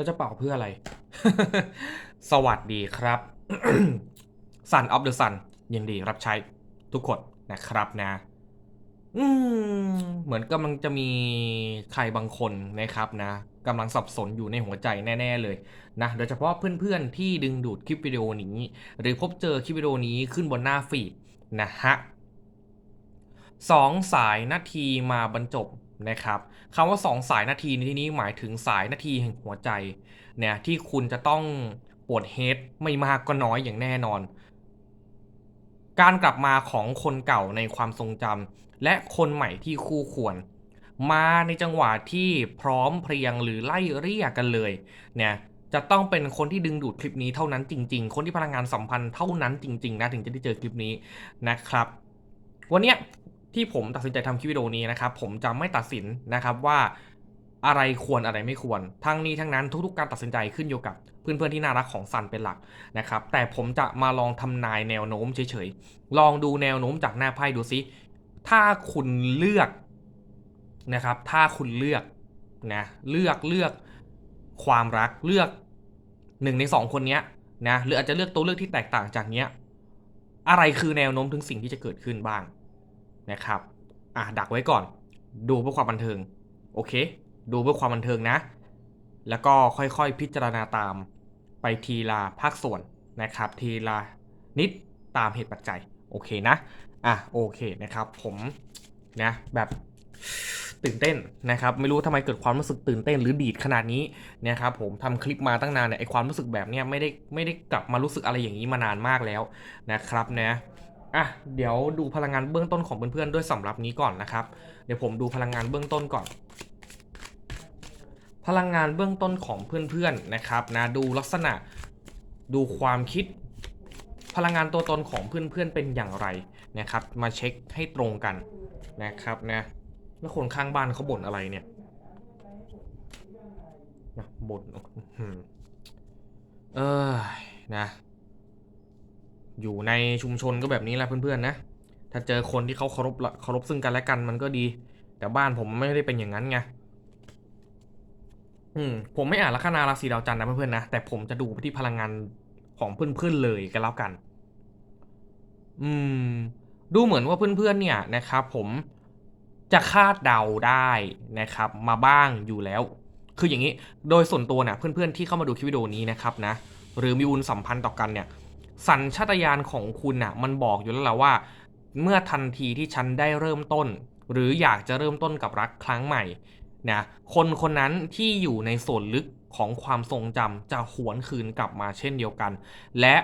แล้วจะเป่าเพื่ออะไร สวัสดีครับ Sun of the Sun ยินดีรับใช้ทุกคนนะครับนะ อืม เหมือนกำลังจะมีใครบางคนนะครับนะกำลังสับสนอยู่ในหัวใจแน่ ๆ เลยนะโดยเฉพาะเพื่อนๆ ที่ดึงดูดคลิปวิดีโอนี้ หรือพบเจอคลิปวิดีโอนี้ขึ้นบนหน้าฟีดนะฮะสองสายนาทีมาบรรจบ นะครับคำว่าสองสายนาทีในที่นี้หมายถึงสายนาทีแห่งหัวใจเนี่ยที่คุณจะต้องปวดเฮดไม่มากก็น้อยอย่างแน่นอน การกลับมาของคนเก่าในความทรงจำและคนใหม่ที่คู่ควร มาในจังหวะที่พร้อมเพรียงหรือไล่เรียกกันเลยเนี่ยจะต้องเป็นคนที่ดึงดูดคลิปนี้เท่านั้นจริง ๆ คนที่พลังงานสัมพันธ์เท่านั้นจริง ๆ นะถึงจะได้เจอคลิปนี้นะครับ วันนี้ ที่ผมตัดสินใจทำคลิปวิดีโอนี้นะครับผมจะไม่ตัดสินนะครับว่าอะไรควรอะไรไม่ควร ทั้งนี้ทั้งนั้นทุกๆ การตัดสินใจขึ้นอยู่กับเพื่อนๆที่น่ารักของซันเป็นหลักนะครับ แต่ผมจะมาลองทำนายแนวโน้มเฉยๆ ลองดูแนวโน้มจากหน้าไพ่ดูซิ ถ้าคุณเลือกนะครับ ถ้าคุณเลือกนะเลือกเลือกความรักเลือกหนึ่งในสองคนเนี้ยนะหรืออาจจะเลือกตัวเลือกที่แตกต่างจากเนี้ยอะไรคือแนวโน้มถึงสิ่งที่จะเกิดขึ้นบ้าง นะครับอะดักไว้ก่อน ดูเพื่อความบันเทิงโอเค ดูเพื่อความบันเทิงนะ แล้วก็ค่อยๆพิจารณาตามไปทีละภาคส่วนนะครับ ทีละนิดตามเหตุปัจจัยโอเคนะอะโอเคนะครับ ผมนะแบบตื่นเต้นนะครับ ไม่รู้ทำไมเกิดความรู้สึกตื่นเต้นหรือดีดขนาดนี้นะครับผมทำคลิปมาตั้งนานเนี่ยไอความรู้สึกแบบเนี้ยไม่ได้ไม่ได้กลับมารู้สึกอะไรอย่างนี้มานานมากแล้วนะครับนะ อะเดี๋ยวดูพลังงานเบื้องต้นของเพื่อนๆด้วยสำหรับนี้ก่อนนะครับ เดี๋ยวผมดูพลังงานเบื้องต้นก่อน พลังงานเบื้องต้นของเพื่อนๆนะครับนะดูลักษณะดูความคิด พลังงานตัวตนของเพื่อนๆเป็นอย่างไรนะครับ มาเช็คให้ตรงกันนะครับนะแล้วคนข้างบ้านเขาบ่นอะไรเนี่ยนะบ่นเออนะ อยู่ในชุมชนก็แบบนี้แหละเพื่อนๆนะ ถ้าเจอคนที่เขาเคารพเคารพซึ่งกันและกันมันก็ดี แต่บ้านผมไม่ได้เป็นอย่างนั้นไงอืมผมไม่อ่านลัคนาราศีดาวจันทร์นะเพื่อนๆนะแต่ผมจะดูไปที่พลังงานของเพื่อนๆเลยกันแล้วกัน อืม ดูเหมือนว่าเพื่อนๆเนี่ยนะครับ ผมจะคาดเดาได้นะครับ มาบ้างอยู่แล้ว คืออย่างนี้ โดยส่วนตัวเนี่ยเพื่อนๆที่เข้ามาดูคลิปวิดีโอนี้นะครับนะหรือมีวุนสัมพันธ์ต่อกันเนี่ย สัญชาตญาณของคุณน่ะมันบอกอยู่แล้วแหละว่า เมื่อทันทีที่ฉันได้เริ่มต้น หรืออยากจะเริ่มต้นกับรักครั้งใหม่นะคนคนนั้นที่อยู่ในส่วนลึกของความทรงจำจะหวนคืนกลับมาเช่นเดียวกัน และ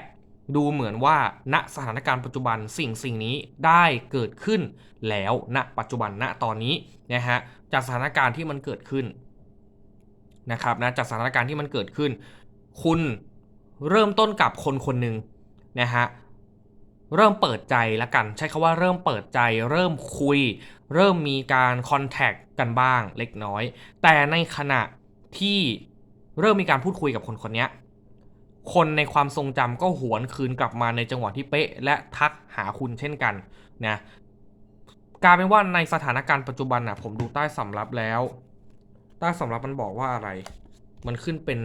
ดูเหมือนว่าณสถานการณ์ปัจจุบันสิ่งสิ่งนี้ได้เกิดขึ้นแล้วณปัจจุบันณตอนนี้นะฮะจากสถานการณ์ที่มันเกิดขึ้นนะครับนะจากสถานการณ์ที่มันเกิดขึ้น คุณเริ่มต้นกับคนคนหนึ่ง นะฮะเริ่มเปิดใจล้วกัน ใช้คาว่าเริ่มเปิดใจ เริ่มคุย เริ่มมีการคอนแทคกันบ้างเล็กน้อย แต่ในขณะที่เริ่มมีการพูดคุยกับคนคนนี้คนในความทรงจำก็หวนคืนกลับมาในจังหวะที่เป๊ะ และทักหาคุณเช่นกันนะกลายเป็นว่าในสถานการณ์ปัจจุบันนะผมดูใต้สำรับแล้ว ใต้สำรับมันบอกว่าอะไร มันขึ้นเป็น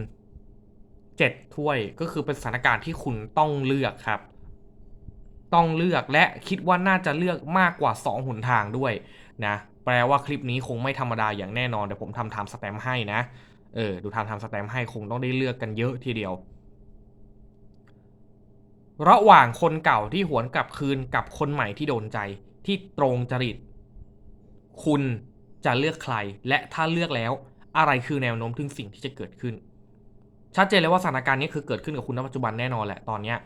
เจ็ดถ้วยก็คือเป็นสถานการณ์ที่คุณต้องเลือกครับ ต้องเลือกและคิดว่าน่าจะเลือกมากกว่า 2หนทางด้วยนะแปลว่าคลิปนี้คงไม่ธรรมดาอย่างแน่นอนเดี๋ยวผมทำไทม์สแตมป์ให้นะเออดูทำไทม์สแตมป์ให้คงต้องได้เลือกกันเยอะทีเดียว ระหว่างคนเก่าที่หวนกลับคืนกับคนใหม่ที่โดนใจที่ตรงจริต คุณจะเลือกใคร และถ้าเลือกแล้ว อะไรคือแนวโน้มถึงสิ่งที่จะเกิดขึ้น ชัดเจนเลยว่าสถานการณ์นี้คือเกิดขึ้นกับคุณณปัจจุบันแน่นอนแหละตอนเนี้ย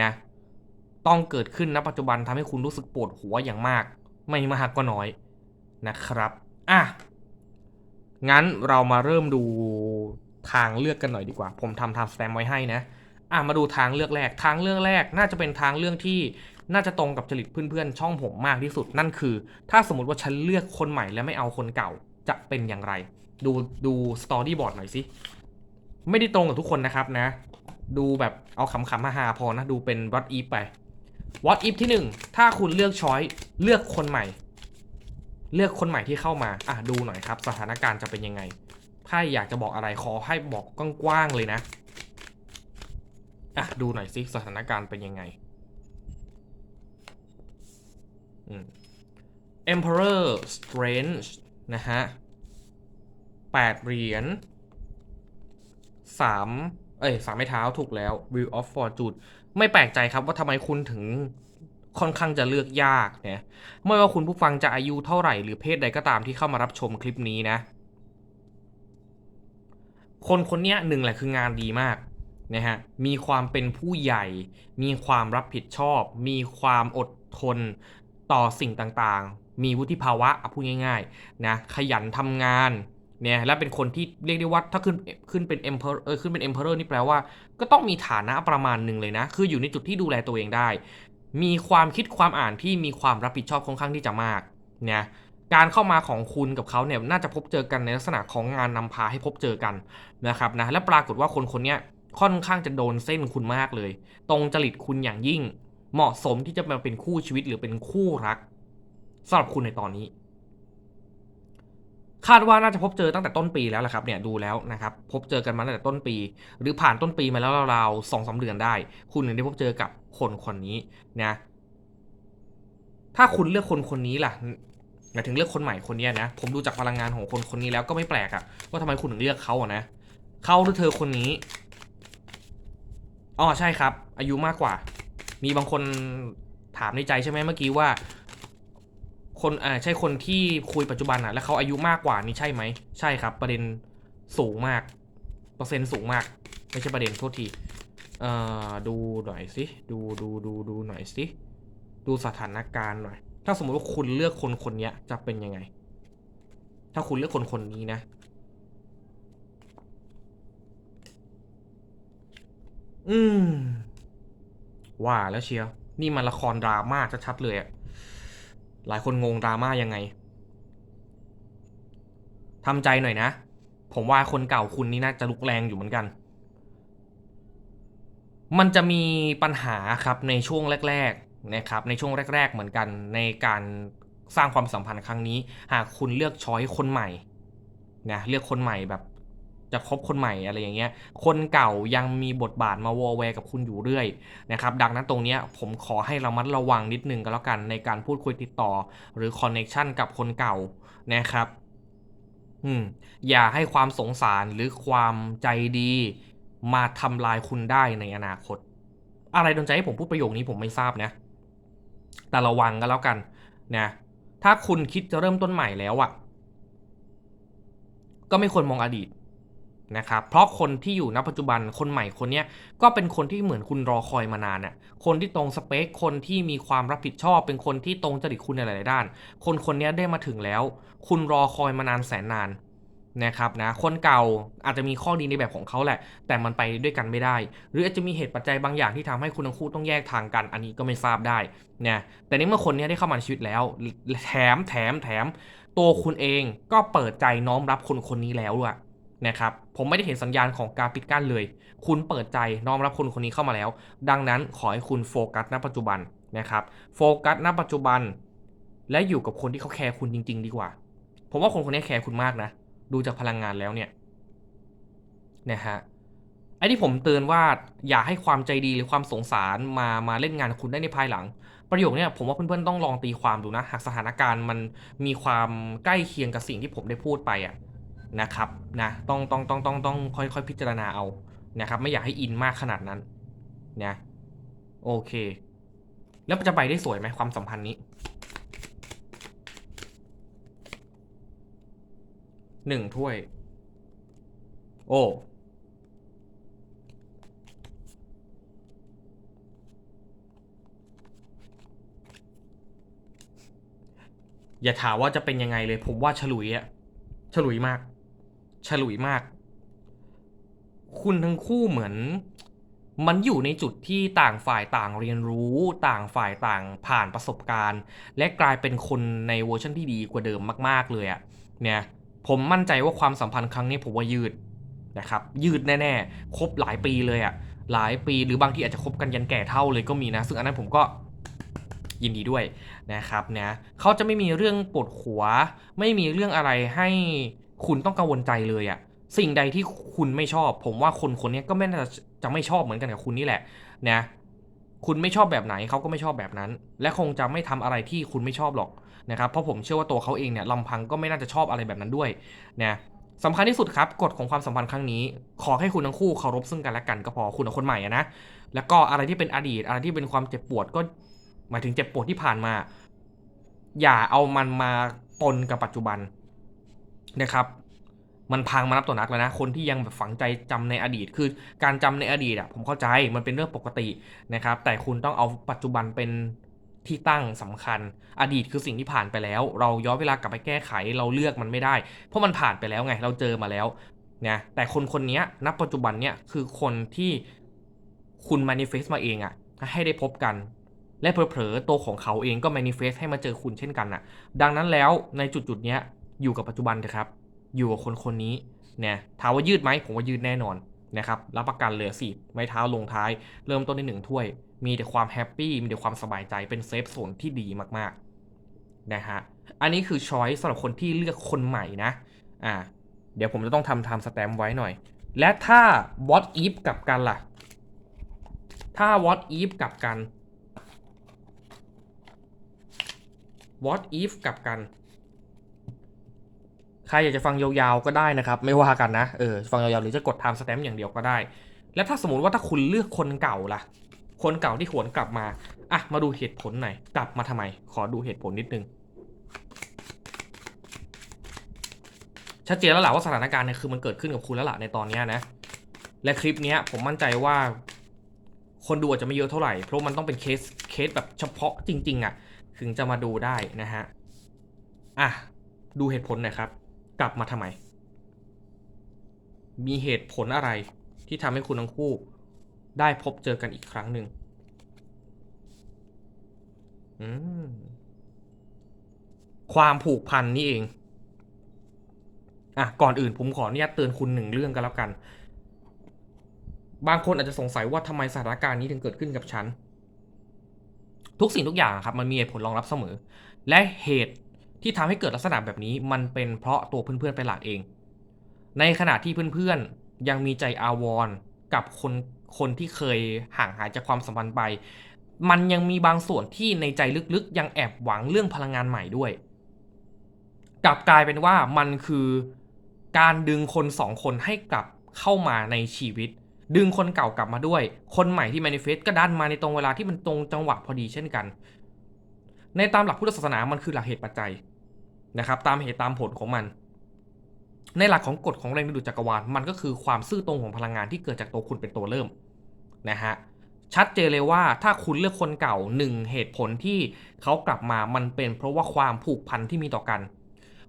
นะต้องเกิดขึ้นณปัจจุบันทำให้คุณรู้สึกปวดหัวอย่างมาก ไม่มากก็น้อยนะครับอะงั้นเรามาเริ่มดูทางเลือกกันหน่อยดีกว่า ผมทำทำสแตมไว้ให้นะอะมาดูทางเลือกแรก ทางเลือกแรกน่าจะเป็นทางเรื่องที่น่าจะตรงกับจริตเพื่อนๆ ช่องผมมากที่สุด นั่นคือ ถ้าสมมติว่าฉันเลือกคนใหม่และไม่เอาคนเก่าจะเป็นอย่างไร ดูดูสตอรี่บอร์ดหน่อยสิ ไม่ได้ตรงกับทุกคนนะครับนะ ดูแบบเอาขำๆฮาๆพอนะ ดูเป็น what if ไป what if ที่หนึ่งถ้าคุณเลือกช้อยเลือกคนใหม่ เลือกคนใหม่ที่เข้ามา อะดูหน่อยครับ สถานการณ์จะเป็นยังไงไพ่อยากจะบอกอะไรขอให้บอกกว้างๆเลยนะ อะดูหน่อยสิสถานการณ์เป็นยังไงอืม Emperor Strange นะฮะแปดเหรียญ สามเอ้ยสามไม้เท้าถูกแล้ว Wheel of Fortune ไม่แปลกใจครับว่าทำไมคุณถึงค่อนข้างจะเลือกยากเนี่ยไม่ว่าคุณผู้ฟังจะอายุเท่าไหร่หรือเพศใดก็ตามที่เข้ามารับชมคลิปนี้นะ คนคนนี้หนึ่งแหละคืองานดีมากนะฮะมีความเป็นผู้ใหญ่ มีความรับผิดชอบ มีความอดทนต่อสิ่งต่างๆ มีวุฒิภาวะพูดง่ายๆนะขยันทำงาน เนี่ยและเป็นคนที่เรียกได้ว่าถ้าขึ้นขึ้นเป็น emperor เออขึ้นเป็น emperor นี่แปลว่า ก็ต้องมีฐานะประมาณหนึ่งเลยนะ คืออยู่ในจุดที่ดูแลตัวเองได้ มีความคิดความอ่านที่มีความรับผิดชอบค่อนข้างที่จะมากเนะการเข้ามาของคุณกับเขาเนี่ยน่าจะพบเจอกันในลักษณะของงานนำพาให้พบเจอกันนะครับนะและปรากฏว่าคนคนนี้ค่อนข้างจะโดนเส้นคุณมากเลย ตรงจริตคุณอย่างยิ่ง เหมาะสมที่จะมาเป็นคู่ชีวิตหรือเป็นคู่รักสำหรับคุณในตอนนี้ คาดว่าน่าจะพบเจอตั้งแต่ต้นปีแล้วแหละครับเนี่ยดูแล้วนะครับพบเจอกันมาตั้งแต่ต้นปี หรือผ่านต้นปีมาแล้วราวๆสองสาเดือนได้ คุณถึงได้พบเจอกับคนคนนี้นะถ้าคุณเลือกคนคนนี้ล่ะหมายถึงเลือกคนใหม่คนนี้นะผมดูจากพลังงานของคนคนนี้แล้วก็ไม่แปลกอะว่าทำไมคุณถึงเลือกเขาอะนะเขาหรือเธอคนนี้อ๋อใช่ครับ อายุมากกว่า มีบางคนถามในใจใช่ไหมเมื่อกี้ว่า คนอ่าใช่คนที่คุยปัจจุบันอะแล้วเขาอายุมากกว่านี่ใช่ไหมใช่ครับ ประเด็นสูงมาก เปอร์เซ็นต์สูงมาก ไม่ใช่ประเด็นโทษทีเอ่อดูหน่อยสิดูดูดูดูหน่อยสิดูสถานการณ์หน่อย ถ้าสมมติว่าคุณเลือกคนคนนี้จะเป็นยังไง ถ้าคุณเลือกคนคนนี้นะอืมว่าแล้วเชียว นี่มันละครดราม่าชัดๆเลยอะ หลายคนงงดราม่ายังไงทำใจหน่อยนะ ผมว่าคนเก่าคุณนี่น่าจะลุกแรงอยู่เหมือนกัน มันจะมีปัญหาครับในช่วงแรกๆนะครับ ในช่วงแรก ๆ เหมือนกันในการสร้างความสัมพันธ์ครั้งนี้ หากคุณเลือกช้อยคนใหม่นะเลือกคนใหม่แบบ จะคบคนใหม่อะไรอย่างเงี้ย คนเก่ายังมีบทบาทมาวอลแวร์กับคุณอยู่เรื่อยนะครับ ดังนั้นตรงเนี้ยผมขอให้ระมัดระวังนิดนึงก็แล้วกันในการพูดคุยติดต่อ หรือคอนเน็ชันกับคนเก่านะครับ อืม อย่าให้ความสงสารหรือความใจดี มาทำลายคุณได้ในอนาคต อะไรโดนใจให้ผมพูดประโยคนี้ผมไม่ทราบนะ แต่ระวังก็แล้วกันนะถ้าคุณคิดจะเริ่มต้นใหม่แล้วอะ่ะ ก็ไม่ควรมองอดีต นะครับเพราะคนที่อยู่ณปัจจุบันคนใหม่คนนี้ก็เป็นคนที่เหมือนคุณรอคอยมานานน่ะคนที่ตรงสเปคคนที่มีความรับผิดชอบ เป็นคนที่ตรงจริตคุณในหลาย ๆ ด้าน คนคนนี้ได้มาถึงแล้ว คุณรอคอยมานานแสนนานนะครับนะคนเก่าอาจจะมีข้อดีในแบบของเขาแหละ แต่มันไปด้วยกันไม่ได้ หรืออาจจะมีเหตุปัจจัยบางอย่างที่ทำให้คุณทั้งคู่ต้องแยกทางกัน อันนี้ก็ไม่ทราบได้นะแต่ในเมื่อคนนี้ได้เข้ามาในชีวิตแล้ว แถมแถมแถมตัวคุณเองก็เปิดใจน้อมรับคนคนนี้แล้วด้วย นะครับผมไม่ได้เห็นสัญญาณของการปิดกั้นเลย คุณเปิดใจน้อมรับคนคนนี้เข้ามาแล้ว ดังนั้นขอให้คุณโฟกัสณปัจจุบันนะครับโฟกัสณปัจจุบัน และอยู่กับคนที่เขาแคร์คุณจริง ๆ ดีกว่า ผมว่าคนคนนี้แคร์คุณมากนะ ดูจากพลังงานแล้วเนี่ยนะฮะไอ้ที่ผมเตือนว่าอย่าให้ความใจดีหรือความสงสารมามาเล่นงานคุณได้ในภายหลัง ประโยคนี่ยผมว่าเพื่อนๆต้องลองตีความดูนะ หากสถานการณ์มันมีความใกล้เคียงกับสิ่งที่ผมได้พูดไปอะ นะครับนะต้องต้องต้องต้องต้องค่อยๆพิจารณาเอานะครับไม่อยากให้อินมากขนาดนั้นนะโอเค แล้วจะไปได้สวยไหมความสัมพันธ์นี้หนึ่งถ้วย โอ้อย่าถามว่าจะเป็นยังไงเลย ผมว่าฉลุยอะฉลุยมาก ฉลุยมาก คุณทั้งคู่เหมือน มันอยู่ในจุดที่ต่างฝ่ายต่างเรียนรู้ ต่างฝ่ายต่างผ่านประสบการณ์ และกลายเป็นคนในเวอร์ชันที่ดีกว่าเดิมมาก ๆ เลยอะเนี่ย ผมมั่นใจว่าความสัมพันธ์ครั้งนี้ผมว่ายืดนะครับ ยืดแน่ๆครบหลายปีเลยอะหลายปีหรือบางทีอาจจะคบกันยันแก่เท่าเลยก็มีนะ ซึ่งอันนั้นผมก็ยินดีด้วยนะครับนะเขาจะไม่มีเรื่องปวดหัว ไม่มีเรื่องอะไรให้ คุณต้องกังวลใจเลยอะสิ่งใดที่คุณไม่ชอบ ผมว่าคนคนนี้ก็ไม่น่าจะจะไม่ชอบเหมือนกันกับคุณนี่แหละนะคุณไม่ชอบแบบไหนเขาก็ไม่ชอบแบบนั้น และคงจะไม่ทำอะไรที่คุณไม่ชอบหรอกนะครับเพราะผมเชื่อว่าตัวเขาเองเนี่ยลำพังก็ไม่น่าจะชอบอะไรแบบนั้นด้วยนะสำคัญที่สุดครับกฎของความสัมพันธ์ครั้งนี้ ขอให้คุณทั้งคู่เคารพซึ่งกันและกันก็พอคุณกับคนใหม่อะนะแล้วก็อะไรที่เป็นอดีตอะไรที่เป็นความเจ็บปวดก็หมายถึงเจ็บปวดที่ผ่านมา อย่าเอามันมาปนกับปัจจุบัน นะครับ มันพังมานับต่อนักแล้วนะ คนที่ยังแบบฝังใจจำในอดีต คือการจำในอดีตอะผมเข้าใจมันเป็นเรื่องปกตินะครับ แต่คุณต้องเอาปัจจุบันเป็นที่ตั้งสำคัญ อดีตคือสิ่งที่ผ่านไปแล้ว เราย้อนเวลากลับไปแก้ไขเราเลือกมันไม่ได้ เพราะมันผ่านไปแล้วไง เราเจอมาแล้วนะแต่คนคนนี้ณปัจจุบันเนี่ยคือคนที่คุณ manifest มาเองอะให้ได้พบกัน และเผลอๆตัวของเขาเองก็ manifest ให้มาเจอคุณเช่นกันน่ะดังนั้นแล้วในจุดๆเนี้ย อยู่กับปัจจุบันเถอะครับ อยู่กับคนคนนี้เนี่ยถามว่ายืดไหมผมว่ายืดแน่นอนนะครับรับประกันเลยสิไม้เท้าลงท้าย เริ่มต้นในหนึ่งถ้วย มีแต่ความแฮปปี้มีแต่ความสบายใจเป็นเซฟโซนที่ดีมากๆนะฮะอันนี้คือช้อยสำหรับคนที่เลือกคนใหม่นะอ่าเดี๋ยวผมจะต้องทำ time stamp ไว้หน่อย และถ้า what if กับกันล่ะ ถ้า what if กับกัน what if กับกัน ใครอยากจะฟังยาวๆก็ได้นะครับ ไม่ว่ากันนะเออฟังยาวๆหรือจะกด time stamp อย่างเดียวก็ได้ แล้วถ้าสมมติว่าถ้าคุณเลือกคนเก่าล่ะ คนเก่าที่หวนกลับมาอะมาดูเหตุผลหน่อยกลับมาทำไม ขอดูเหตุผลนิดนึงชัดเจนแล้วแหละว่าสถานการณ์เนี่ยคือมันเกิดขึ้นกับคุณแล้วล่ะในตอนนี้นะ และคลิปนี้ผมมั่นใจว่า คนดูอาจจะไม่เยอะเท่าไหร่ เพราะมันต้องเป็นเคสเคสแบบเฉพาะจริง ๆอะ ถึงจะมาดูได้นะฮะ อะ ดูเหตุผลหน่อยครับ กลับมาทำไม มีเหตุผลอะไรที่ทำให้คุณทั้งคู่ ได้พบเจอกันอีกครั้งหนึ่งความผูกพันนี่เอง อะ ก่อนอื่นผมขออนุญาตเตือนคุณหนึ่งเรื่องกันแล้วกัน บางคนอาจจะสงสัยว่าทำไมสถานการณ์นี้ถึงเกิดขึ้นกับฉัน ทุกสิ่งทุกอย่างครับ มันมีเหตุผลรองรับเสมอ และเหตุ ที่ทำให้เกิดลักษณะแบบนี้มันเป็นเพราะตัวเพื่อนๆเป็นหลักเอง ในขณะที่เพื่อนๆยังมีใจอาวรณ์กับคนคนที่เคยห่างหายจากความสัมพันธ์ไป มันยังมีบางส่วนที่ในใจลึกๆ ยังแอบหวังเรื่องพลังงานใหม่ด้วย กลับกลายเป็นว่ามันคือการดึงคนสองคนให้กลับเข้ามาในชีวิต ดึงคนเก่ากลับมาด้วย คนใหม่ที่ manifest ก็ดันมาในตรงเวลาที่มันตรงจังหวะพอดีเช่นกัน ในตามหลักพุทธศาสนามันคือหลักเหตุปัจจัย นะครับตามเหตุตามผลของมัน ในหลักของกฎของแรงดึงดูดจักรวาลมันก็คือความซื่อตรงของพลังงานที่เกิดจากตัวคุณเป็นตัวเริ่มนะฮะชัดเจนเลยว่าถ้าคุณเลือกคนเก่าหนึ่งเหตุผลที่เขากลับมามันเป็นเพราะว่าความผูกพันที่มีต่อกัน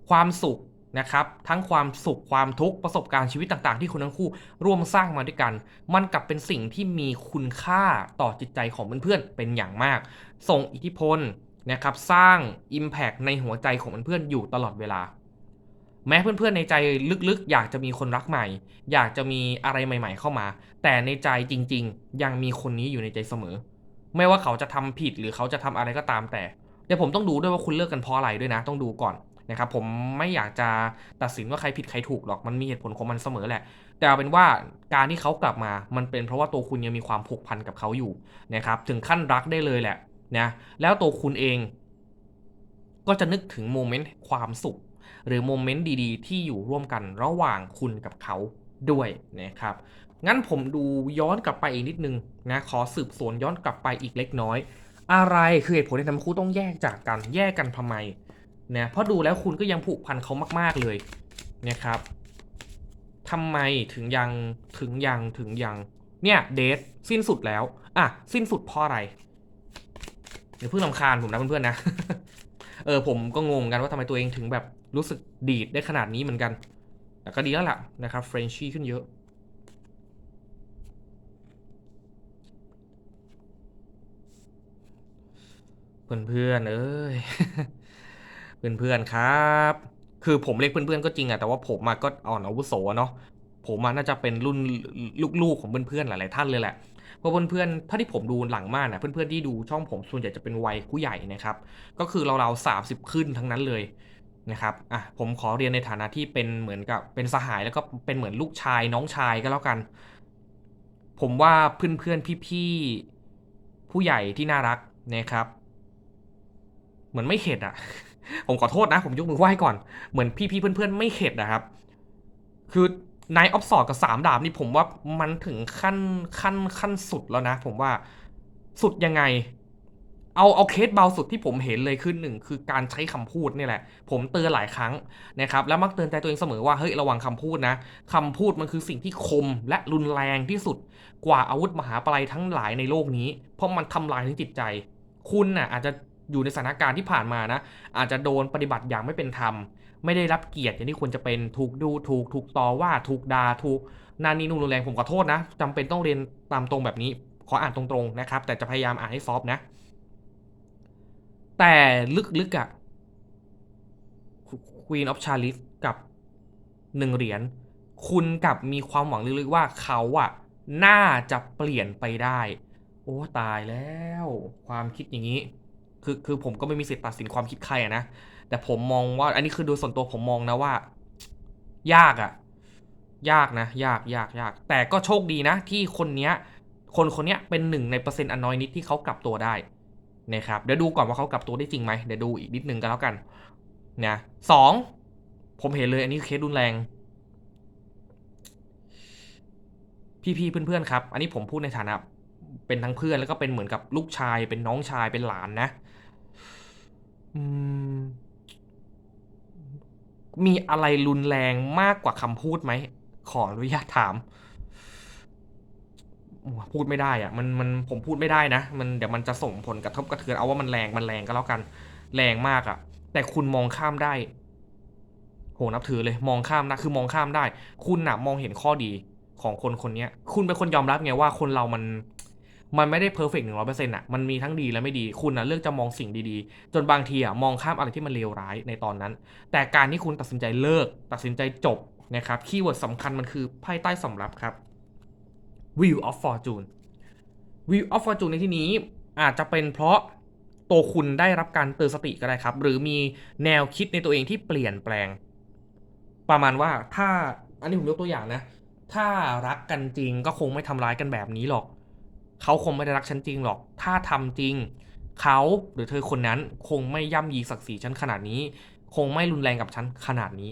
ความสุขนะครับทั้งความสุขความทุกข์ประสบการณ์ชีวิตต่างๆ ที่คุณทั้งคู่ร่วมสร้างมาด้วยกัน มันกลับเป็นสิ่งที่มีคุณค่าต่อจิตใจของเพื่อนๆเป็นอย่างมาก ส่งอิทธิพล นะครับสร้าง Impact ในหัวใจของเพื่อนๆอยู่ตลอดเวลา แม้เพื่อนๆในใจลึกๆ อยากจะมีคนรักใหม่ อยากจะมีอะไรใหม่ ๆ เข้ามา แต่ในใจจริง ๆ ยังมีคนนี้อยู่ในใจเสมอ ไม่ว่าเขาจะทำผิดหรือเขาจะทำอะไรก็ตามแต่เดี๋ยวผมต้องดูด้วยว่าคุณเลิกกันเพราะอะไรด้วยนะ ต้องดูก่อนนะครับผมไม่อยากจะตัดสินว่าใครผิดใครถูกหรอกมันมีเหตุผลของมันเสมอแหละ แต่เอาเป็นว่าการที่เขากลับมา มันเป็นเพราะว่าตัวคุณยังมีความผูกพันกับเขาอยู่นะครับถึงขั้นรักได้เลยแหละ นะแล้วตัวคุณเองก็จะนึกถึงโมเมนต์ความสุข หรือโมเมนต์ดีๆ ที่อยู่ร่วมกันระหว่างคุณกับเขาด้วยนะครับ งั้นผมดูย้อนกลับไปอีกนิดนึงนะขอสืบสวนย้อนกลับไปอีกเล็กน้อย อะไรคือเหตุผลที่ทำให้คู่ต้องแยกจากกันแยกกันทำไมนะเพราะดูแล้วคุณก็ยังผูกพันเขามาก ๆเลยนะครับทำไมถึงยังถึงยังถึงยังเนี่ยเดทสิ้นสุดแล้วอะสิ้นสุดเพราะอะไร เดี๋ยวเพิ่งลำคาญผมนะเพื่อนๆนะ เออผมก็งงเหมือนกันว่าทำไมตัวเองถึงแบบรู้สึกดีดได้ขนาดนี้เหมือนกัน แต่ก็ดีแล้วล่ะนะครับเฟรนชี่ขึ้นเยอะ เพื่อนๆเอ้ย เพื่อนๆครับ คือผมเรียกเพื่อนๆก็จริงอะแต่ว่าผมอะก็อ่อนอาวุโสเนาะผมอะน่าจะเป็นรุ่นลูกๆของเพื่อนๆหลายๆท่านเลยแหละ ราะเพื่อนๆถ้าที่ผมดูหลังมานนะเพื่อนๆที่ดูช่องผมส่วนใหญ่จะเป็นวัยผู้ใหญ่นะครับ ก็คือเราๆสามสิบขึ้นทั้งนั้นเลยนะครับอะผมขอเรียนในฐานะที่เป็นเหมือนกับเป็นสหายแล้วก็เป็นเหมือนลูกชายน้องชายก็แล้วกัน ผมว่าเพื่อนเพื่อนพี่พี่ๆผู้ใหญ่ที่น่ารักนะครับ เหมือนไม่เข็ดอะ ผมขอโทษนะ ผมยกมือไหว้ก่อนเหมือนพี่ๆเพื่อนๆไม่เข็ดนะครับ คือ นายออฟสอดกับสามดาบนี่ผมว่ามันถึงขั้นขั้นขั้นสุดแล้วนะ ผมว่าสุดยังไง เอาเอาเคสเบาสุดที่ผมเห็นเลยคือหนึ่งคือการใช้คำพูดนี่แหละ ผมเตือนหลายครั้งนะครับแล้วมักเตือนใจตัวเองเสมอว่าเฮ้ยระวังคำพูดนะคำพูดมันคือสิ่งที่คมและรุนแรงที่สุดกว่าอาวุธมหาปลัยทั้งหลายในโลกนี้ เพราะมันทำลายทั้งจิตใจ คุณน่ะอาจจะ อยู่ในสถานการณ์ที่ผ่านมานะ อาจจะโดนปฏิบัติอย่างไม่เป็นธรรม ไม่ได้รับเกียรติอย่างที่ควรจะเป็นถูกดูถูกถูกต่อว่าถูกด่าถูกนานีนูนรุนแรงผมขอโทษนะจำเป็นต้องเรียนตามตรงแบบนี้ ขออ่านตรงๆนะครับ แต่จะพยายามอ่านให้ซอฟนะ แต่ลึกๆอะ่ะ Queen of Chalice กับหนึ่งเหรียญคุณกับมีความหวังลึกๆว่าเขาอะน่าจะเปลี่ยนไปได้ โอ้ตายแล้ว ความคิดอย่างนี้ คือคือผมก็ไม่มีสิทธิ์ตัดสินความคิดใครอะนะ แต่ผมมองว่า อันนี้คือโดยส่วนตัวผมมองนะว่า ยากอะยากนะ ยากยากยาก แต่ก็โชคดีนะ ที่คนเนี้ย คนคนเนี้ยเป็นหนึ่งในเปอร์เซ็นต์อันน้อยนิดที่เขากลับตัวได้นะครับเดี๋ยวดูก่อนว่าเขากลับตัวได้จริงไหมเดี๋ยวดูอีกนิดนึงกันแล้วกันนะสองผมเห็นเลยอันนี้เคสรุนแรง พี่ๆเพื่อนๆครับ อันนี้ผมพูดในฐานะเป็นทั้งเพื่อนแล้วก็เป็นเหมือนกับลูกชายเป็นน้องชายเป็นหลานนะ มีอะไรรุนแรงมากกว่าคำพูดไหม ขออนุญาตถาม พูดไม่ได้อะมันมันผมพูดไม่ได้นะ มันเดี๋ยวมันจะส่งผลกระทบกระเทือนเอาว่ามันแรงมันแรงก็แล้วกัน แรงมากอะแต่คุณมองข้ามได้ โหนับถือเลย มองข้ามนะคือมองข้ามได้ คุณน่ะมองเห็นข้อดีของคนคนนี้คุณเป็นคนยอมรับไงว่าคนเรามัน มันไม่ได้เพอร์เฟกต์หนึ่งร้อยเปอร์เซ็นต์อะมันมีทั้งดีและไม่ดีคุณนะเลือกจะมองสิ่งดีๆ จนบางทีอะมองข้ามอะไรที่มันเลวร้ายในตอนนั้น แต่การที่คุณตัดสินใจเลิก ตัดสินใจจบนะครับคีย์เวิร์ดสำคัญมันคือไพ่ใต้สำรับครับ Wheel of Fortune Wheel of Fortune ในที่นี้อาจจะเป็นเพราะตัวคุณได้รับการเตือนสติก็ได้ครับ หรือมีแนวคิดในตัวเองที่เปลี่ยนแปลง ประมาณว่าถ้าอันนี้ผมยกตัวอย่างนะ ถ้ารักกันจริงก็คงไม่ทำร้ายกันแบบนี้หรอก เขาคงไม่ได้รักฉันจริงหรอก ถ้าทำจริง เขาหรือเธอคนนั้นคงไม่ย่ำยีศักดิ์ศรีฉันขนาดนี้ คงไม่รุนแรงกับฉันขนาดนี้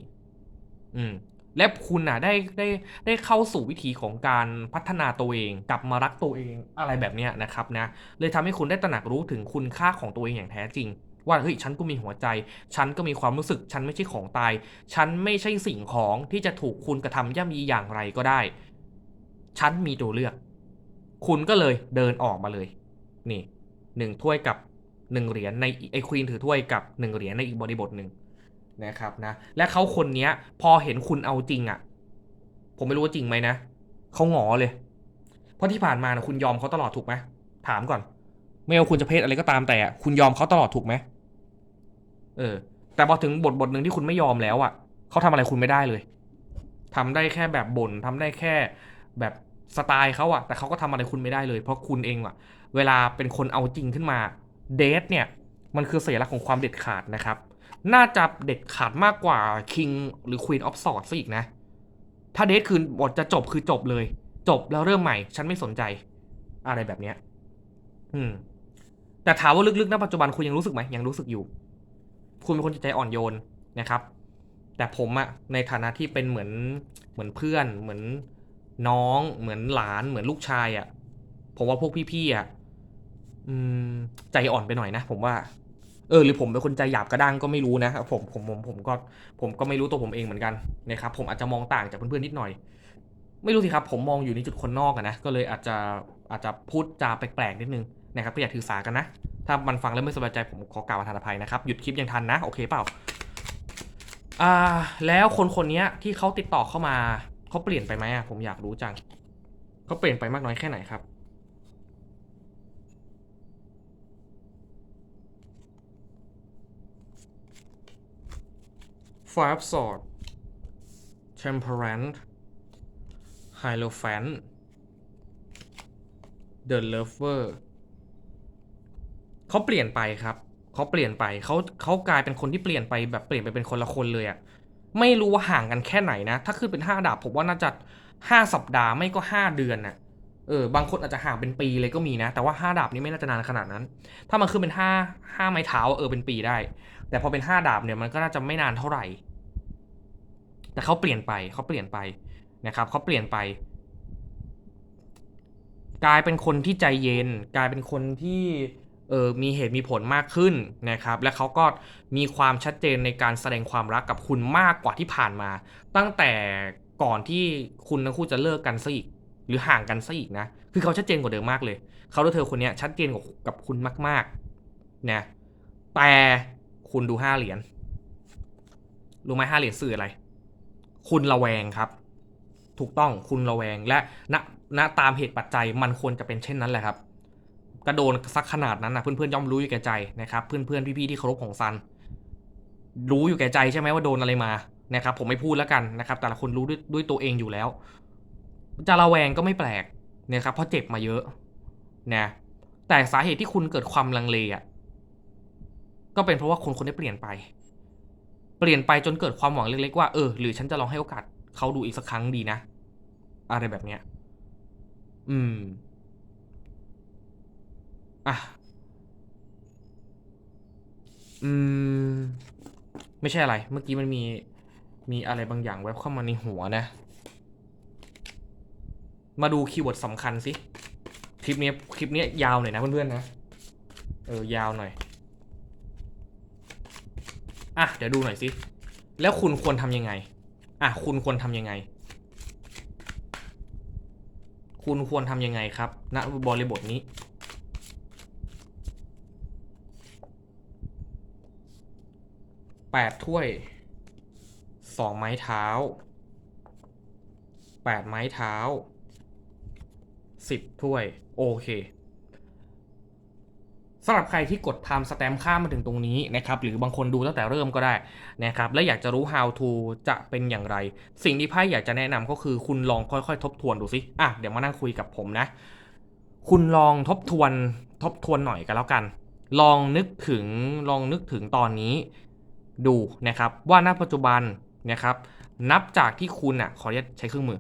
อืม และคุณน่ะได้ได้ได้เข้าสู่วิถีของการพัฒนาตัวเอง กลับมารักตัวเองอะไรแบบเนี้ยนะครับนะ เลยทำให้คุณได้ตระหนักรู้ถึงคุณค่าของตัวเองอย่างแท้จริงว่าเฮ้ยฉันก็มีหัวใจ ฉันก็มีความรู้สึก ฉันไม่ใช่ของตาย ฉันไม่ใช่สิ่งของที่จะถูกคุณกระทำย่ำยีอย่างไรก็ได้ ฉันมีตัวเลือก คุณก็เลยเดินออกมาเลย นี่หนึ่งถ้วยกับหนึ่งเหรียญในไอควีนถือถ้วยกับหนึ่งเหรียญในอีกบริบทหนึ่งนะครับนะ และเขาคนเนี้ย พอเห็นคุณเอาจริงอะ่ะ ผมไม่รู้ว่าจริงไหมนะเขาหงอเลย เพราะที่ผ่านมานะคุณยอมเขาตลอดถูกไหมถามก่อน ไม่ว่าคุณจะเพศอะไรก็ตามแต่อะคุณยอมเขาตลอดถูกไหมเออ แต่พอถึงบทบทหนึ่งที่คุณไม่ยอมแล้วอะ่ะเขาทำอะไรคุณไม่ได้เลยทำได้แค่แบบบ่นทำได้แค่แบบ สไตล์เขาอะแต่เขาก็ทำอะไรคุณไม่ได้เลย เพราะคุณเองอะเวลาเป็นคนเอาจริงขึ้นมาเดทเนี่ยมันคือสัญลักษณ์ของความเด็ดขาดนะครับ น่าจะเด็ดขาดมากกว่า King หรือ Queen of Swords ซะอีกนะ ถ้าเดทคือบทจะจบคือจบเลย จบแล้วเริ่มใหม่ ฉันไม่สนใจ อะไรแบบเนี้ยอืม แต่ถามว่าลึกๆณปัจจุบันคุณยังรู้สึกไหมยังรู้สึกอยู่ คุณเป็นคนจิตใจอ่อนโยนนะครับ แต่ผมอะในฐานะที่เป็นเหมือนเหมือนเพื่อนเหมือน น้องเหมือนหลานเหมือนลูกชายอะผมว่าพวกพี่ๆอะอืมใจอ่อนไปหน่อยนะผมว่า เออ หรือผมเป็นคนใจหยาบกระด้างก็ไม่รู้นะผมผมผมผมก็ ผมก็ไม่รู้ตัวผมเองเหมือนกันนะครับผมอาจจะมองต่างจากเพื่อนๆนิดหน่อย ไม่รู้สิครับ ผมมองอยู่ในจุดคนนอกอะนะก็เลยอาจจะอาจจะพูดจาแปลกๆนิดนึงนะครับก็อย่าถือสากันนะถ้ามันฟังแล้วไม่สบายใจผมขอกล่าวประทานอภัยนะครับหยุดคลิปยังทันนะโอเคเปล่าอ่าแล้วคนคนนี้ที่เขาติดต่อเข้ามา เขาเปลี่ยนไปไหมอะผมอยากรู้จังเขาเปลี่ยนไปมากน้อยแค่ไหนครับ Five Sword Temperance Hierophant The Lover เขาเปลี่ยนไปครับ เขาเปลี่ยนไปเขาเขากลายเป็นคนที่เปลี่ยนไปแบบเปลี่ยนไปเป็นคนละคนเลยอะ ไม่รู้ว่าห่างกันแค่ไหนนะ ถ้าขึ้นเป็นห้าดาบผมว่าน่าจะห้าสัปดาห์ไม่ก็ห้าเดือนน่ะเออบางคนอาจจะห่างเป็นปีเลยก็มีนะ แต่ว่าห้าดาบนี้ไม่น่าจะนานขนาดนั้น ถ้ามันขึ้นเป็นห้าห้าไม้เท้าเออเป็นปีได้ แต่พอเป็นห้าดาบเนี่ยมันก็น่าจะไม่นานเท่าไหร่ แต่เขาเปลี่ยนไปเขาเปลี่ยนไปนะครับเขาเปลี่ยนไป กลายเป็นคนที่ใจเย็น กลายเป็นคนที่ เออมีเหตุมีผลมากขึ้นนะครับ และเขาก็มีความชัดเจนในการแสดงความรักกับคุณมากกว่าที่ผ่านมา ตั้งแต่ก่อนที่คุณทั้งคู่จะเลิกกันซะอีก หรือห่างกันซะอีกนะ คือเขาชัดเจนกว่าเดิมมากเลย เขาและเธอคนนี้ชัดเจนกว่ากับคุณมากๆนะแต่คุณดูห้าเหรียญรู้ไหมห้าเหรียญสื่ออะไร คุณระแวงครับ ถูกต้องคุณระแวงและณณตามเหตุปัจจัยมันควรจะเป็นเช่นนั้นแหละครับ กระโดนสักขนาดนั้นนะเพื่อนๆย่อมรู้อยู่แก่ใจนะครับเพื่อนๆพี่ๆที่เคารพของซัน รู้อยู่แก่ใจใช่ไหมว่าโดนอะไรมานะครับผมไม่พูดแล้วกันนะครับ แต่ละคนรู้ด้วยด้วยตัวเองอยู่แล้ว จะระแวงก็ไม่แปลกนะครับเพราะเจ็บมาเยอะนะแต่สาเหตุที่คุณเกิดความลังเลอะก็เป็นเพราะว่าคนคนนี้เปลี่ยนไป เปลี่ยนไปจนเกิดความหวังเล็กๆว่าเออหรือฉันจะลองให้โอกาสเขาดูอีกสักครั้งดีนะ อะไรแบบเนี้ย อืม อะ อืม ไม่ใช่อะไร เมื่อกี้มันมี มีอะไรบางอย่างแวบเข้ามาในหัวนะ มาดูคีย์เวิร์ดสำคัญสิ คลิปนี้ คลิปนี้ยาวหน่อยนะเพื่อนๆนะ เออ ยาวหน่อย อะ เดี๋ยวดูหน่อยสิ แล้วคุณควรทำยังไง อะ คุณควรทำยังไงคุณควรทำยังไงครับณบริบทนี้ แปดถ้วยสองไม้เท้าแปดไม้เท้าสิบถ้วย โอเคสำหรับใครที่กด time stamp ข้ามมาถึงตรงนี้นะครับ หรือบางคนดูตั้งแต่เริ่มก็ได้นะครับ และอยากจะรู้ how to จะเป็นอย่างไร สิ่งที่ไพ่อยากจะแนะนำก็คือคุณลองค่อยๆ ทบทวนดูสิอะเดี๋ยวมานั่งคุยกับผมนะ คุณลองทบทวนทบทวนหน่อยกันแล้วกัน ลองนึกถึงลองนึกถึงตอนนี้ ดูนะครับว่าณปัจจุบันนะครับนับจากที่คุณอะขออนุญาตใช้เครื่องมือ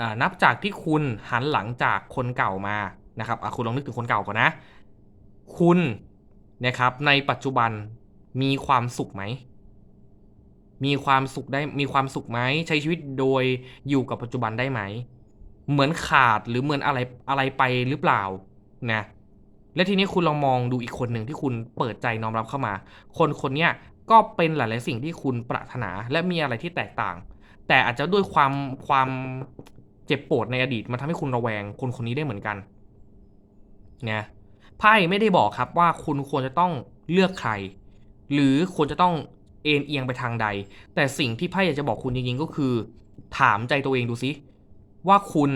อนับจากที่คุณหันหลังจากคนเก่ามานะครับอะคุณลองนึกถึงคนเก่าก่อนนะ คุณนะครับในปัจจุบันมีความสุขไหม มีความสุขได้มีความสุขไหมใช้ชีวิตโดยอยู่กับปัจจุบันได้ไหม เหมือนขาดหรือเหมือนอะไรอะไรไปหรือเปล่านะและทีนี้คุณลองมองดูอีกคนหนึ่งที่คุณเปิดใจน้อมรับเข้ามา คนคนเนี้ย ก็เป็นหลาย ๆ สิ่งที่คุณปรารถนาและมีอะไรที่แตกต่าง แต่อาจจะด้วยความความเจ็บปวดในอดีตมันทำให้คุณระแวงคนคนนี้ได้เหมือนกันเนะไพ่ไม่ได้บอกครับว่าคุณควรจะต้องเลือกใคร หรือควรจะต้องเอ็นเอียงไปทางใด แต่สิ่งที่ไพ่อยากจะบอกคุณจริง ๆ ก็คือ ถามใจตัวเองดูสิว่าคุณ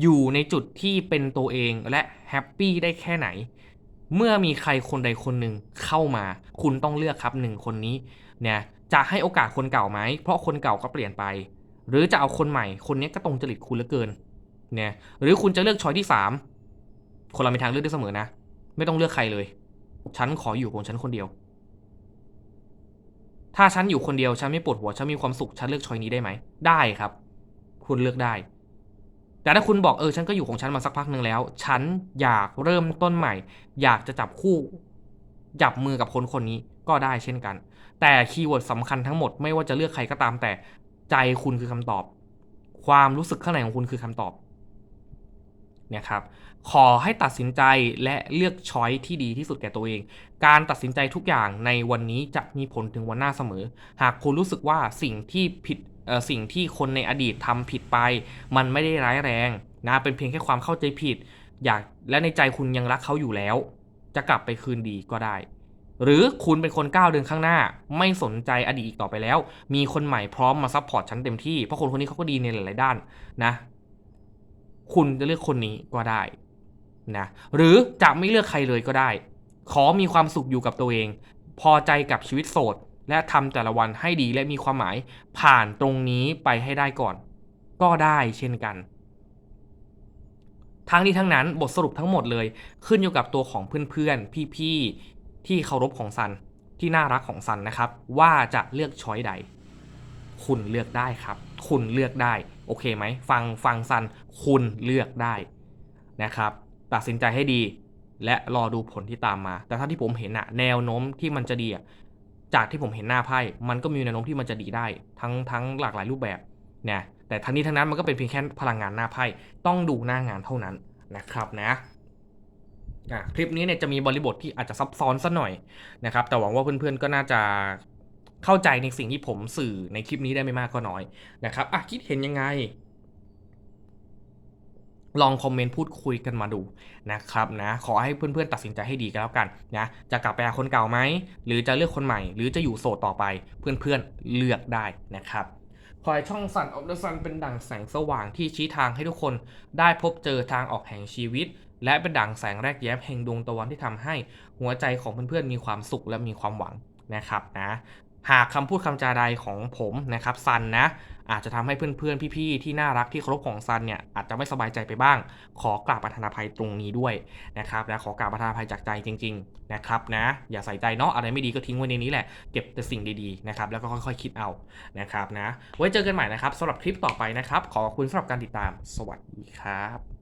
อยู่ในจุดที่เป็นตัวเองและแฮปปี้ได้แค่ไหน เมื่อมีใครคนใดคนหนึ่งเข้ามา คุณต้องเลือกครับหนึ่งคนนี้เนี่ยจะให้โอกาสคนเก่าไหม เพราะคนเก่าก็เปลี่ยนไป หรือจะเอาคนใหม่คนนี้ก็ตรงจริตคุณเหลือเกินเนี่ยหรือคุณจะเลือกช้อยที่สามคนเรามีทางเลือกได้เสมอนะ ไม่ต้องเลือกใครเลย ฉันขออยู่ของฉันคนเดียว ถ้าฉันอยู่คนเดียวฉันไม่ปวดหัวฉันมีความสุขฉันเลือกช้อยนี้ได้ไหม ได้ครับ คุณเลือกได้ แต่ถ้าคุณบอกเออฉันก็อยู่ของฉันมาสักพักหนึ่งแล้ว ฉันอยากเริ่มต้นใหม่ อยากจะจับคู่จับมือกับคนคนนี้ก็ได้เช่นกัน แต่คีย์เวิร์ดสำคัญทั้งหมดไม่ว่าจะเลือกใครก็ตามแต่ใจคุณคือคำตอบ ความรู้สึกข้างในของคุณคือคำตอบเนี่ยครับขอให้ตัดสินใจและเลือกช้อยที่ดีที่สุดแก่ตัวเอง การตัดสินใจทุกอย่างในวันนี้จะมีผลถึงวันหน้าเสมอ หากคุณรู้สึกว่าสิ่งที่ผิด สิ่งที่คนในอดีตทำผิดไป มันไม่ได้ร้ายแรงนะเป็นเพียงแค่ความเข้าใจผิด อยากและในใจคุณยังรักเขาอยู่แล้ว จะกลับไปคืนดีก็ได้ หรือคุณเป็นคนก้าวเดินข้างหน้า ไม่สนใจอดีตอีกต่อไปแล้ว มีคนใหม่พร้อมมาซัพพอร์ตฉันเต็มที่เพราะคนคนนี้เขาก็ดีในหลาย ๆ ด้านนะคุณจะเลือกคนนี้ก็ได้นะหรือจะไม่เลือกใครเลยก็ได้ ขอมีความสุขอยู่กับตัวเอง พอใจกับชีวิตโสด และทำแต่ละวันให้ดีและมีความหมายผ่านตรงนี้ไปให้ได้ก่อน ก็ได้เช่นกัน ทั้งนี้ทั้งนั้นบทสรุปทั้งหมดเลย ขึ้นอยู่กับตัวของเพื่อนๆ พี่ๆ ที่เคารพของซัน ที่น่ารักของซันนะครับ ว่าจะเลือกช้อยใด คุณเลือกได้ครับ คุณเลือกได้ โอเคไหม ฟังฟังซัน คุณเลือกได้นะครับ ตัดสินใจให้ดี และรอดูผลที่ตามมา แต่ถ้าที่ผมเห็นอะแนวโน้มที่มันจะดีอะ จากที่ผมเห็นหน้าไพ่มันก็มีแนวโน้มที่มันจะดีได้ ทั้งทั้งหลากหลายรูปแบบนะแต่ทั้งนี้ทั้งนั้นมันก็เป็นเพียงแค่พลังงานหน้าไพ่ต้องดูหน้างานเท่านั้นนะครับนะอะคลิปนี้เนี่ยจะมีบริบทที่อาจจะซับซ้อนสักหน่อยนะครับแต่หวังว่าเพื่อนๆก็น่าจะเข้าใจในสิ่งที่ผมสื่อในคลิปนี้ได้ไม่มากก็น้อยนะครับอะคิดเห็นยังไง ลองคอมเมนต์พูดคุยกันมาดูนะครับนะขอให้เพื่อนๆตัดสินใจให้ดีกันแล้วกันนะจะกลับไปหาคนเก่าไหมหรือจะเลือกคนใหม่ หรือจะอยู่โสดต่อไปเพื่อนๆเลือกได้นะครับขอให้ช่องสันออฟเดอะซันเป็นดั่งแสงสว่างที่ชี้ทางให้ทุกคนได้พบเจอทางออกแห่งชีวิต และเป็นดั่งแสงแรกแย้มแห่งดวงตะวันที่ทำให้หัวใจของเพื่อนๆมีความสุขและมีความหวังนะครับนะ หากคำพูดคำจาใดของผมนะครับซันนะอาจจะทำให้เพื่อนๆ พี่ๆ ที่น่ารักที่เคารพของซันเนี่ยอาจจะไม่สบายใจไปบ้าง ขอกราบประทานภัยตรงนี้ด้วยนะครับนะขอกราบประทานภัยจากใจจริง ๆนะครับนะอย่าใส่ใจเนาะอะไรไม่ดีก็ทิ้งไว้ในนี้แหละเก็บแต่สิ่งดีๆนะครับแล้วก็ค่อยๆคิดเอานะครับนะไว้เจอกันใหม่นะครับสำหรับคลิปต่อไปนะครับ ขอบคุณสำหรับการติดตาม สวัสดีครับ